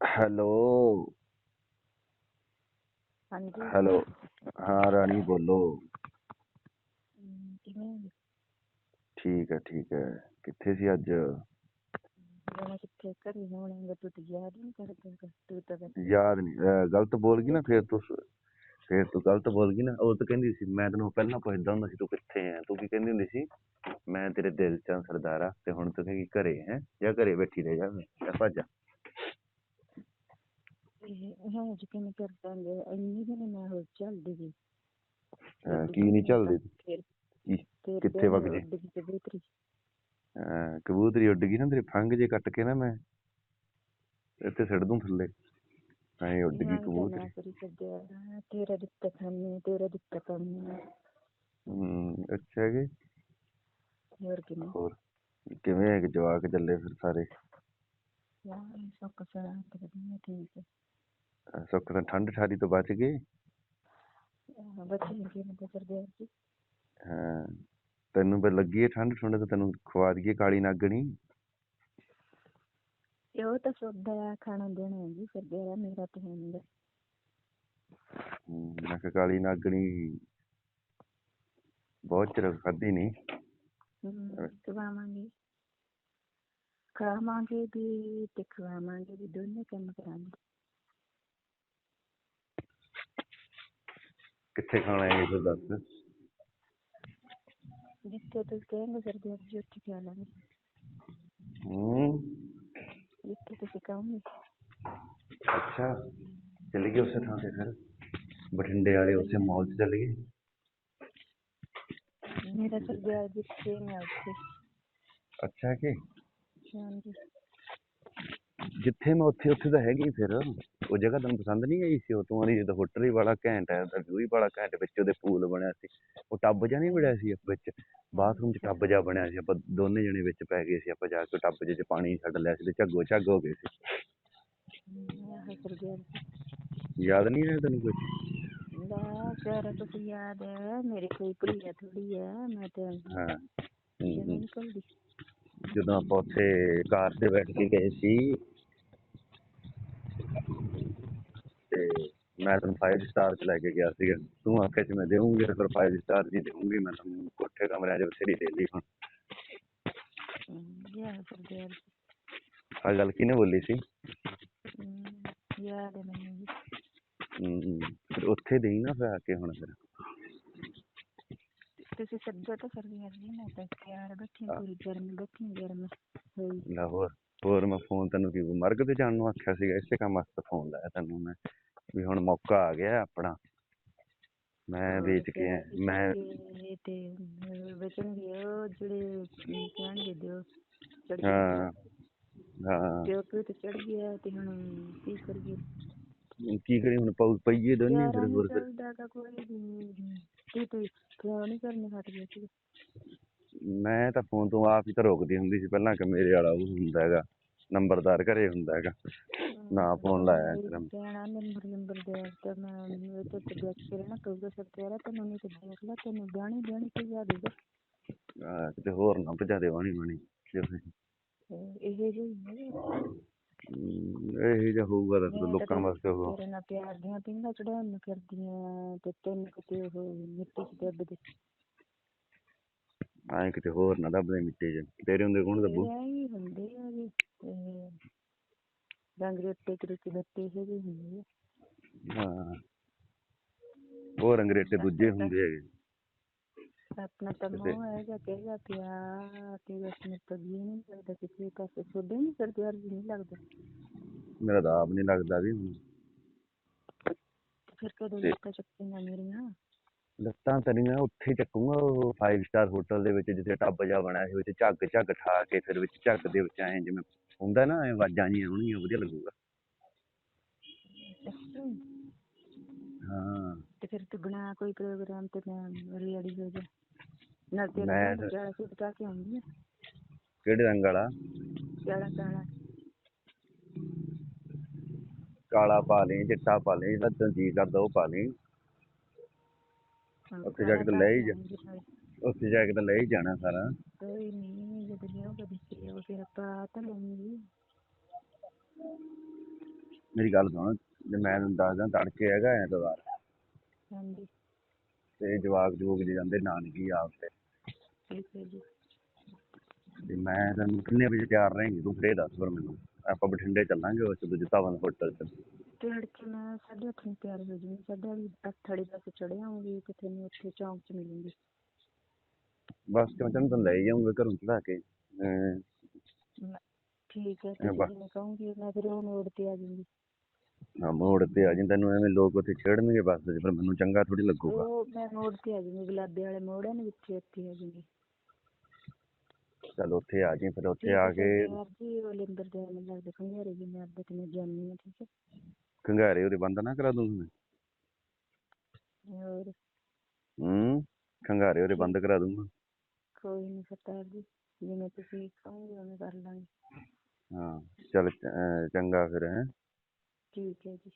Hello. ਹਾਂਜੀ। Hello ਹਾਂ ਰਾਣੀ ਬੋਲੋ। ਹਮ, ਕਿਵੇਂ ਹੋ? ਠੀਕ ਹੈ ਠੀਕ ਹੈ। ਕਿੱਥੇ ਸੀ ਅੱਜ? ਜਾਣਾ ਕਿੱਥੇ ਘਰੇ ਹੋਣਗੇ ਤੂੰ ਤੇ ਯਾਦ ਨਹੀਂ ਕਰਦਾ ਗਾ। ਤੂੰ ਤਾਂ ਕਹਿੰਦਾ ਯਾਦ ਨਹੀਂ ਅਹ ਗਲਤ ਬੋਲ ਗਈ ਨਾ ਫੇਰ ਤੂੰ ਸ- ਫੇਰ ਤੂੰ ਗਲਤ ਬੋਲ ਗਈ ਨਾ ਉਹ ਤਾਂ ਕਹਿੰਦੀ ਸੀ ਮੈਂ ਤੈਨੂੰ ਪਹਿਲਾਂ ਪੁੱਛਦਾ ਹੁੰਦਾ ਸੀ ਤੂੰ ਕਿੱਥੇ ਹੈ? ਤੂੰ ਕੀ ਕਹਿੰਦੀ ਹੁੰਦੀ ਸੀ? ਮੈਂ ਤੇਰੇ ਦਿਲ ਚ ਆਂ ਸਰਦਾਰਾ ਤੇ ਹੁਣ ਤੂੰ ਕਹੇਗੀ ਘਰੇ ਹੈ ਜਾਂ ਘਰੇ ਬੈਠੀ ਰਹਿ ਜਾ ਜਾਂ ਭੱਜ ਜਾ। ਇਹ ਹਾਂ ਜੀ ਕਿਵੇਂ ਕਰ ਦਾਂਗੇ? ਇੰਨੀ ਦਿਨ ਮੈਂ ਹੋ ਚੱਲਦੀ ਗਈ। ਅਹ ਕੀ ਨਹੀਂ ਚੱਲਦੀ? ਫਿਰ ਕੀ ਕਿੱਥੇ ਵਗ ਜੇ? ਉੱਡ ਗਈ ਕਬੂਤਰੀ। ਅਹ ਕਬੂਤਰੀ ਉੱਡ ਗਈ ਨਾ ਤੇਰੇ ਫੰਗ ਜੇ ਕੱਟ ਕੇ ਨਾ ਮੈਂ ਇੱਥੇ ਸਿੱਟ ਦੂੰ ਥੱਲੇ। ਐਂ ਉੱਡ ਗਈ ਹਾਂ, ਤਾਂ ਕਬੂਤਰੀ। ਕਰੀ ਸੱਦਿਆ ਤੇਰਾ ਦਿੱਤਾ ਖਾਨੇ ਤੇਰਾ ਦਿੱਤਾ ਕੰਮ ਹਮ ਅੱਛਾ ਜੀ। ਹੋਰ ਕਿਵੇਂ? ਹੋਰ ਕਿਵੇਂ ਹੈ ਕਿ ਜਵਾਕ ਚੱਲੇ ਫਿਰ ਸਾਰੇ? ਯਾਰ ਸੁੱਕ ਸਰਾ ਤੇ ਵਧੀਆ ਠੀਕ। ਹੈ ਤਾਂ ਠੰਡ ਠਾਰੀ ਤੋਂ ਬਚ ਗਏ ਬੱਚੇ ਨੂੰ ਕਿਵੇਂ ਤਾਂ ਸਰਦਿਆ ਜੀ ਹਾਂ ਤੈਨੂੰ ਫਿਰ ਲੱਗੀ ਹੈ ਠੰਡ ਠੰਡ ਤਾਂ ਤੈਨੂੰ ਖਵਾ ਦਈਏ ਕਾਲੀ ਨਾਗਣੀ ਇਹ ਉਹ ਤਾਂ ਸੋਦਾ ਖਾਣਾ ਦੇਣਾ ਜੀ ਸਰਦਿਆ ਮੇਰਾ ਤਾਂ ਹੁੰਦਾ ਮੈਂ ਕਿਹਾ ਕਾਲੀ ਨਾਗਣੀ ਬਹੁਤ ਚਿਰ ਖਾਧੀ ਨਹੀਂ ਖਵਾਵਾਂਗੇ ਖਾਵਾਂਗੇ ਵੀ ਤੇ ਖਵਾਵਾਂਗੇ ਵੀ ਦੋਨੇ ਕੰਮ ਕਰਾਂਗੇ ਕਿੱਥੇ ਖਾਣਾ ਹੈ ਫਿਰ ਦੱਸ? ਜਿੱਥੇ ਤੁਸੀਂ ਕਹੋਗੇ ਸਰਦੀਆਂ ਜੀ ਉੱਥੇ ਖਾ ਲਾਂਗੇ। ਹੂੰ। ਜਿੱਥੇ ਤੁਸੀਂ ਕਹੋਗੇ ਅੱਛਾ ਚੱਲ ਗਏ ਉਸੇ ਥਾਂ ਤੇ ਫਿਰ। ਬਠਿੰਡੇ ਵਾਲੇ ਉਸੇ ਮਾਲ 'ਚ ਚੱਲ ਗਏ ਮੇਰਾ ਸਰਦੀਆਂ ਜਿੱਥੇ ਮੈਂ ਉੱਥੇ। ਅੱਛਾ ਕਿ? ਹਾਂਜੀ। ਜਿੱਥੇ ਮੈਂ ਉੱਥੇ ਉੱਥੇ ਤਾਂ ਹੈਗੀ ਫਿਰ। ਉਹ ਜਗ੍ਹਾ ਤੈਨੂੰ ਪਸੰਦ ਨਹੀਂ ਆਈ ਸੀ ਉਹ ਤੋਂ ਵਾਲੀ ਜਦੋਂ ਹੋਟਲ ਹੀ ਬੜਾ ਘੈਂਟ ਹੈ ਉਹਦਾ ਵਿਊ ਹੀ ਬੜਾ ਘੈਂਟ ਵਿੱਚ ਉਹਦੇ ਪੂਲ ਬਣਿਆ ਸੀ। ਉਹ ਟੱਬ ਜਿਹਾ ਨਹੀਂ ਬਣਿਆ ਸੀ ਵਿੱਚ ਬਾਥਰੂਮ 'ਚ ਟੱਬ ਜਿਹਾ ਬਣਿਆ ਸੀ ਆਪਾਂ ਦੋਨੇ ਜਣੇ ਵਿੱਚ ਪੈ ਗਏ ਸੀ ਆਪਾਂ ਜਾ ਕੇ ਟੱਬ 'ਚ 'ਚ ਪਾਣੀ ਛੱਡ ਲਿਆ ਸੀ ਤੇ ਝੱਗੋ ਝੱਗ ਹੋ ਗਏ ਸੀ। ਯਾਦ ਨਹੀਂ ਹੈ ਤੈਨੂੰ ਕੁਝ ਲੈ ਸਾਰਾ ਕੁਝ ਯਾਦ ਹੈ ਮੇਰੇ ਕੋਈ ਭੁੱਲਿਆ ਥੋੜੀ ਹੈ ਮੈਂ ਤਾਂ ਹਾਂ ਜਦੋਂ ਆਪਾਂ ਉੱਥੇ ਕਾਰ ਤੇ ਬੈਠ ਕੇ ਗਏ ਸੀ ਤੇ ਮੈਂ ਤੈਨੂੰ 5 ਸਟਾਰ ਚ ਲੈ ਕੇ ਗਿਆ ਸੀਗਾ। ਤੂੰ ਆਖਿਆ ਸੀ ਮੈਂ ਦੇਵਾਂਗੀ ਫਿਰ 5 ਸਟਾਰ ਜੀ ਦੇਵਾਂਗੀ ਮੈਂ ਤੈਨੂੰ ਕੋਠੇ ਕਮਰਿਆਂ 'ਚ ਬਥੇਰੀ ਦੇ ਲਈ ਹੁਣ। ਯਾਦ ਸਰਦੀਆਂ ਆ ਗੱਲ ਕਿਹਨੇ ਬੋਲੀ ਸੀ? ਹੈ ਮੈਨੂੰ ਹੂੰ, ਫਿਰ ਉੱਥੇ ਦੇਈ ਨਾ ਫਿਰ ਆ ਕੇ ਹੁਣ ਫਿਰ। ਤੁਸੀਂ ਸੱਦੋ ਤਾਂ ਸਰਦੀਆਂ ਜੀ ਮੈਂ ਤਾਂ ਤਿਆਰ ਬੈਠੀ ਹਾਂ। ਪੂਰੀ ਗਰਮ ਬੈਠੀ ਗਰਮ। ਹੋਈ ਲਾਹੌਰ ਹੋਰ ਮੈਂ ਫੋਨ ਤੈਨੂੰ ਕੀ ਮਰਗ ਤੇ ਜਾਣ ਨੂੰ ਆਖਿਆ ਸੀਗਾ ਇਸੇ ਕੰਮ ਵਾਸਤੇ ਫੋਨ ਲਾਇਆ ਤੈਨੂੰ ਮੈਂ। ਵੀ ਹੁਣ ਮੌਕਾ ਆ ਗਿਆ ਆਪਣਾ। ਮੈਂ ਵੇਚ ਕੇ ਆਇਆ- ਮੈਂ ਤੇ ਤੇ ਵੇਚਣਗੇ ਉਹ ਜਿਹੜੇ ਅਮ, ਕਹਿਣਗੇ ਦਿਓ ਚੜ੍ਹ ਹਾਂ ਹਾਂ। ਦਿਓ ਕਿ ਤੇ ਚੜ ਗਿਆ ਤੇ ਹੁਣ ਕੀ ਕਰੀਏ? ਕੀ ਕਰੀ ਹੁਣ ਪਾਉ ਪਈਏ ਦੋਨੇ ਯਾਰਾਂ ਫਿਰ ਨੂੰ ਹੋਰ ਫਿਰ। ਚੱਲਦਾ ਗਾ ਕੋਈ ਵੀ ਕੀ ਤੂੰ ਕਿਉਂ ਨਹੀਂ ਕਰਨੇ ਹਟ ਗਿਆ ਸੀ। ਮੈਂ ਤਾਂ ਫੋਨ ਤੋਂ ਆਪ ਹੀ ਤਾਂ ਰੋਕਦੀ ਹੁੰਦੀ ਸੀ ਪਹਿਲਾਂ ਕਿ ਮੇਰੇ ਵਾਲਾ ਉਹ ਹੁੰਦਾ ਹੈਗਾ ਨੰਬਰਦਾਰ ਘਰੇ ਹੁੰਦਾ ਹੈਗਾ। ਨਾ ਫੋਨ ਲਾਇਆ ਤੇਰਾ ਕਹਿਣਾ ਨੰਬਰ ਨੰਬਰ ਦੇ ਤਾਂ ਮੈਂ ਇਹ ਤਾਂ ਤੇ ਦੇਖ ਕੇ ਨਾ ਕਹੂਗਾ ਸਰ ਤੇਰਾ ਤੈਨੂੰ ਨਹੀਂ ਤੇ ਦੇਖ ਲੈ ਤੈਨੂੰ ਬਾਣੀ ਤੇ ਯਾਦ ਹੋਊਗਾ ਆਹ, ਕਿਤੇ ਹੋਰ ਨਾ ਭਜਾ ਦੇ ਵਾਣੀ ਵਾਣੀ ਫਿਰ, ਇਹ ਜਿਹੀ ਹੈ ਹਮ, ਇਹੋ ਜਿਹਾ ਹੋਊਗਾ ਤਾਂ ਫਿਰ ਲੋਕਾਂ ਵਾਸਤੇ ਉਹ ਤੇਰੇ ਨਾਲ ਪਿਆਰ ਦੀਆਂ ਪਿੰਗਾਂ ਚੜਾਉਣ ਨੂੰ ਫਿਰਦੀਆਂ ਤੇ ਤੈਨੂੰ ਕਿਤੇ ਉਹ ਮਿੱਟੀ ਚ ਦੱਬਦੇ ਐਂ ਕਿਤੇ ਹੋਰ ਨਾ ਦੱਬਦੇ ਮਿੱਟੀ 'ਚ। ਤੇਰੇ ਹੁੰਦੇ ਕੌਣ ਦੱਬੂ? ਇਹ ਹੀ ਹੁੰਦੇ ਆ ਜੀ। ਰੰਗ ਦੇ ਉੱਤੇ ਕਿਤੇ ਬੱਤੇ ਇਹ ਜਿਹੇ ਹੁੰਦੇ ਆ। ਹਾਂ। ਉਹ ਰੰਗਰੇਟੇ ਦੂਜੇ ਹੁੰਦੇ ਹੈਗੇ। ਆਪਣਾ ਤਾਂ ਮੋਹ ਹੈਗਾ ਕਹੇਗਾ ਪਿਆ ਤੇ ਮੇਰੇ ਤੋਂ ਜੀ ਨਹੀਂ ਲੱਗਦਾ ਕਿਸੇ ਪਾਸੇ ਛੋਡੇ ਨਹੀਂ ਕਰਦੇ ਜੀ ਨਹੀਂ ਲੱਗਦਾ। ਮੇਰਾ ਤਾਂ ਆਪ ਨਹੀਂ ਲੱਗਦਾ ਵੀ ਹੁਣ। ਫਿਰ ਕਦੋਂ ਲੱਤਾਂ ਚੱਕੀਆਂ ਮੇਰੀਆਂ? ਲੱਤਾਂ ਤੇਰੀਆਂ ਉੱਥੇ ਚੱਕੂਗਾ ਉਹ 5 ਸਟਾਰ ਹੋਟਲ ਦੇ ਵਿੱਚ ਜਿੱਥੇ ਟੱਬ ਜਿਹਾ ਬਣਿਆ ਸੀ ਵਿੱਚ ਝੱਗ ਝੱਗ ਠਾ ਕੇ ਫਿਰ ਵਿੱਚ ਝੱਗ ਦੇ ਵਿੱਚ ਐਂ ਜਿਵੇਂ ਹੁੰਦਾ ਨਾ ਐਂ ਆਵਾਜ਼ਾਂ ਜਿਹੀਆਂ ਆਉਣਗੀਆਂ ਵਧੀਆ ਲੱਗੂਗਾ। ਹਾਂ। ਤੇ ਫਿਰ ਤੂੰ ਬਣਾ ਕੋਈ ਪ੍ਰੋਗਰਾਮ ਤੇ ਮੈਂ ਰੈਡੀ ਹੋ ਜਾ। ਨਾਲ ਮੈਂ ਤੇਰਾ ਤਾਂ- ਜਾਲਾ ਸੂਟ ਪਾ ਕੇ ਆਉਂਦੀ ਆ। ਕਿਹੜੇ ਰੰਗ ਵਾਲਾ? ਜਾਲਾ ਕਾਲਾ। ਕਾਲਾ ਪਾ ਲਈ ਚਿੱਟਾ ਪਾ ਲਈ ਜਿਹੜਾ ਤੈਨੂੰ ਜੀ ਕਰਦਾ ਉਹ ਪਾ ਲਈ। ਹਾਂ, ਉੱਥੇ ਜਾ ਕੇ ਤਾਂ ਕਾਲਾ ਲੈ ਹੀ ਜਾ। ਆਉਂਦੀ ਨਾਲੇ। ਉੱਥੇ ਜਾ ਕੇ ਤਾਂ ਲੈ ਹੀ ਜਾਣਾ ਸਾਰਾ। ਕੋਈ ਨਹੀਂ ਜਦੋਂ ਲਿਆਉਗਾ ਦਿੱਤੀ ਉਹ ਫਿਰ ਆਪਾਂ ਤਾਂ ਲੈਣੀ ਮੇਰੀ ਗੱਲ ਸੁਣ ਜੇ ਮੈਂ ਤੈਨੂੰ ਦੱਸਦਾ ਤੜਕੇ ਹੈਗਾ ਐਤਵਾਰ। ਹਾਂਜੀ। ਤੇ ਜਵਾਕ ਜਵੂਕ ਜੇ ਜਾਂਦੇ ਨਾਨਕੀ ਆਪ ਤੇ। ਠੀਕ ਹੈ ਜੀ। ਤੇ ਮੈਂ ਤੈਨੂੰ ਕਿੰਨੇ ਵਜੇ ਤਿਆਰ ਰਹੇਂਗੀ ਤੂੰ ਫਿਰ ਦੱਸ ਫਿਰ ਮੈਨੂੰ। ਆਪਾਂ ਬਠਿੰਡੇ ਚੱਲਾਂਗੇ ਉਸ ਤੋਂ ਜਿੱਤਾਵਨ ਹੋਟਲ ਚ। ਤੜਕੇ ਮੈਂ ਸਾਢੇ ਅੱਠ ਨੂੰ ਤਿਆਰ ਹੋ ਜੂੰਗੀ ਸਾਢੇ ਅੱਠ ਵਾਲੀ ਬੱਸ ਚੜ੍ਹ ਆਉਂਗੀ ਤੇ ਤੈਨੂੰ ਉੱਥੇ ਚੌਂਕ 'ਚ ਮਿਲੂੰਗੀ। ਬਸ ਤੇ ਮੈਂ ਤੈਨੂੰ ਤਾਂ ਲੈ ਜਾਊਂਗਾ ਘਰੋਂ ਚੜਾ ਕੇ। ਅਮ ਠੀਕ ਹੈ ਤੁਸੀਂ ਬਸ। ਜਿਵੇਂ ਕਹੋਂਗੇ ਮੈਂ ਫਿਰ ਉਹ ਮੋੜ ਤੇ ਆ ਜੂੰਗੀ ਹਾਂ ਮੋੜ ਤੇ ਆ ਜੀ ਤੈਨੂੰ ਐਵੇਂ ਲੋਕ ਉੱਥੇ ਛੇੜਨਗੇ ਬੱਸ 'ਚ ਫਿਰ ਮੈਨੂੰ ਚੰਗਾ ਥੋੜੀ ਲੱਗੂਗਾ। ਉਹ ਮੈਂ ਮੋੜ ਤੇ ਆ ਜੂੰਗੀ ਗੁਲਾਬੇ ਵਾਲੇ ਮੋੜ ਹੈ ਨਾ ਵਿੱਚ ਉੱਥੇ ਆ ਜੂੰਗੀ ਚੱਲ ਉੱਥੇ ਆ ਜੀ ਫਿਰ ਉੱਥੇ ਆ ਕੇ ਜੀ ਉਹ ਲਿੰਦਰ ਦੇ ਮੈਨੂੰ ਲੱਗਦਾ ਖੰਗਾਰੇ ਜੀ ਮੈਂ ਤੇ ਮੈਂ ਜਾਣੀ ਹਾਂ ਠੀਕ ਹੈ। ਖੰਗਾਰੇ ਉਹਦੇ ਬੰਦ ਨਾ ਕਰਾ ਦੂੰ ਮੈਂ। ਹੋਰ? ਹੂੰ ਖੰਗਾਰੇ ਉਹਦੇ ਬੰਦ ਕਰਾ ਦੂੰਗਾ। ਕੋਈ ਨਹੀਂ ਸਰਦਾਰ ਜੀ ਜਿਵੇਂ ਤੁਸੀਂ ਕਹੋਗੇ ਉਵੇਂ ਕਰ ਲਾਂਗੇ। ਹਾਂ ਚੱਲ ਚੰਗਾ ਫਿਰ ਹੈਂ। ਠੀਕ ਹੈ ਜੀ।